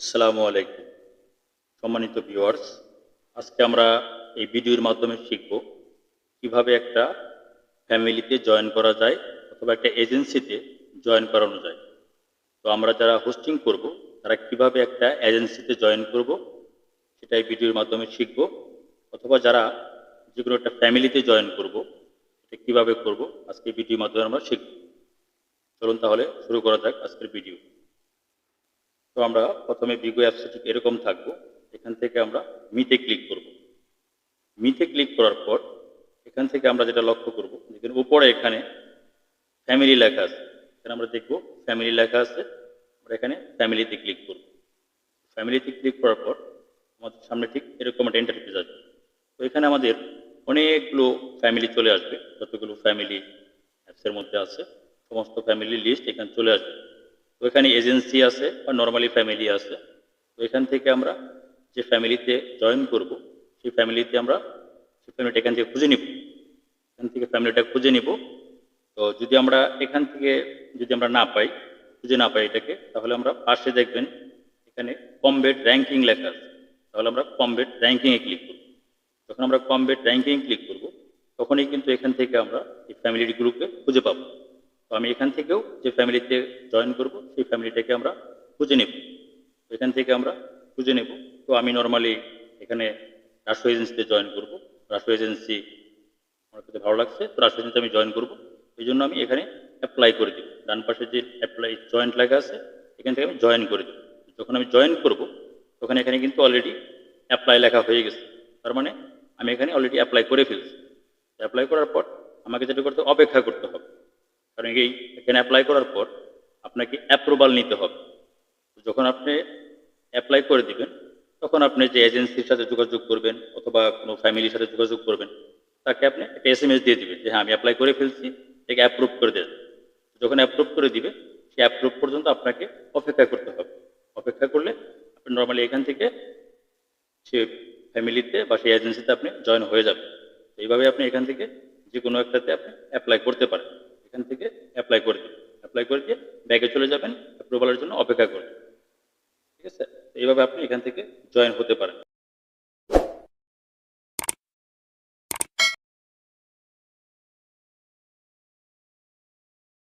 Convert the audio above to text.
আসসালামু আলাইকুম। সম্মানিত ভিউয়ার্স, আজকে আমরা এই ভিডিওর মাধ্যমে শিখব কীভাবে একটা ফ্যামিলিতে জয়েন করা যায় অথবা একটা এজেন্সিতে জয়েন করানো যায়। তো আমরা যারা হোস্টিং করব, তারা কীভাবে একটা এজেন্সিতে জয়েন করব সেটা এই ভিডিওর মাধ্যমে শিখব। অথবা যারা যে কোনো একটা ফ্যামিলিতে জয়েন করব, এটা কীভাবে করব, আজকে ভিডিওর মাধ্যমে আমরা শিখব। চলুন তাহলে শুরু করা যাক আজকের ভিডিও। তো আমরা প্রথমে বিগো অ্যাপসে ঠিক এরকম থাকব। এখান থেকে আমরা মিতে ক্লিক করব। মিতে ক্লিক করার পর এখান থেকে আমরা যেটা লক্ষ্য করব, দেখুন উপরে এখানে ফ্যামিলি লেখা আছে। এখানে আমরা দেখব ফ্যামিলি লেখা আছে। আমরা এখানে ফ্যামিলিতে ক্লিক করব। ফ্যামিলিতে ক্লিক করার পর আমাদের সামনে ঠিক এরকম একটা ইন্টারফেস আসবে। তো এখানে আমাদের অনেকগুলো ফ্যামিলি চলে আসবে। যতগুলো ফ্যামিলি অ্যাপসের মধ্যে আছে, সমস্ত ফ্যামিলি লিস্ট এখানে চলে আসবে। তো এখানে এজেন্সি আছে বা নর্মালি ফ্যামিলি আছে। তো এখান থেকে আমরা যে ফ্যামিলিতে জয়েন করব, সেই ফ্যামিলিতে আমরা সেই ফ্যামিলিটা এখান থেকে খুঁজে নিব। এখান থেকে ফ্যামিলিটা খুঁজে নিব। তো যদি আমরা এখান থেকে যদি আমরা না পাই, খুঁজে না পাই এটাকে, তাহলে আমরা পাশে দেখবেন এখানে কমবেট র্যাঙ্কিং লেখা আছে। তাহলে আমরা কমবেট র্যাঙ্কিংয়ে ক্লিক করব। যখন আমরা কমবেট র্যাঙ্কিং ক্লিক করব, তখনই কিন্তু এখান থেকে আমরা এই ফ্যামিলি গ্রুপে খুঁজে পাবো। তো আমি এখান থেকেও যে ফ্যামিলিতে জয়েন করব, সেই ফ্যামিলিটাকে আমরা খুঁজে নেব। এখান থেকে আমরা খুঁজে নেব। তো আমি নর্মালি এখানে রাষ্ট্র এজেন্সিতে জয়েন করব। রাষ্ট্র এজেন্সি আমার কাছে ভালো লাগছে। তো রাষ্ট্র এজেন্সি আমি জয়েন করব। এই জন্য আমি এখানে অ্যাপ্লাই করে দেব। ডান পাশে যে অ্যাপ্লাই জয়েন্ট লেখা আছে, এখান থেকে আমি জয়েন করে দেব। যখন আমি জয়েন করব, তখন এখানে কিন্তু অলরেডি অ্যাপ্লাই লেখা হয়ে গেছে। তার মানে আমি এখানে অলরেডি অ্যাপ্লাই করে ফেলছি। অ্যাপ্লাই করার পর আমাকে যেটা করতে অপেক্ষা করতে হবে। কারণ এই এখানে অ্যাপ্লাই করার পর আপনাকে অ্যাপ্রুভাল নিতে হবে। যখন আপনি অ্যাপ্লাই করে দিবেন, তখন আপনি যে এজেন্সির সাথে যোগাযোগ করবেন অথবা কোনো ফ্যামিলির সাথে যোগাযোগ করবেন, তাকে আপনি একটা এস এম এস দিয়ে দিবেন যে হ্যাঁ আমি অ্যাপ্লাই করে ফেলছি, এটাকে অ্যাপ্রুভ করে দেন। যখন অ্যাপ্রুভ করে দিবে, সে অ্যাপ্রুভ পর্যন্ত আপনাকে অপেক্ষা করতে হবে। অপেক্ষা করলে আপনি নর্মালি এখান থেকে সে ফ্যামিলিতে বা সেই এজেন্সিতে আপনি জয়েন হয়ে যাবেন। এইভাবে আপনি এখান থেকে যে কোনো একটাতে আপনি অ্যাপ্লাই করতে পারেন। এখান থেকে অ্যাপ্লাই করে দিন। অ্যাপ্লাই করে দিয়ে ব্যাগে চলে যাবেন অ্যাপ্রুভালের জন্য অপেক্ষা করবেন। ঠিক আছে? এইভাবে আপনি এখান থেকে জয়েন হতে পারেন।